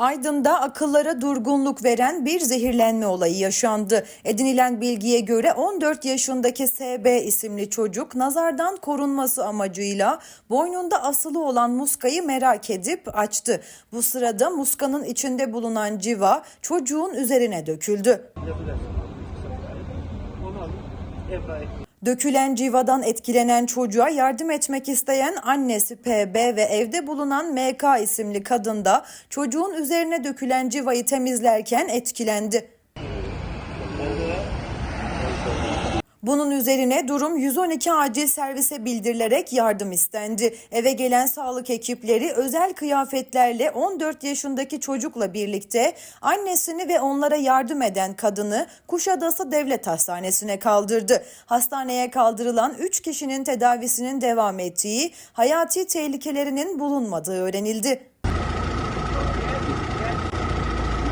Aydın'da akıllara durgunluk veren bir zehirlenme olayı yaşandı. Edinilen bilgiye göre 14 yaşındaki SB isimli çocuk nazardan korunması amacıyla boynunda asılı olan muskayı merak edip açtı. Bu sırada muskanın içinde bulunan civa çocuğun üzerine döküldü. Onu Ebra'ya Dökülen civadan etkilenen çocuğa yardım etmek isteyen annesi PB ve evde bulunan MK isimli kadın da çocuğun üzerine dökülen civayı temizlerken etkilendi. Bunun üzerine durum 112 acil servise bildirilerek yardım istendi. Eve gelen sağlık ekipleri özel kıyafetlerle 14 yaşındaki çocukla birlikte annesini ve onlara yardım eden kadını Kuşadası Devlet Hastanesi'ne kaldırdı. Hastaneye kaldırılan 3 kişinin tedavisinin devam ettiği, hayati tehlikelerinin bulunmadığı öğrenildi.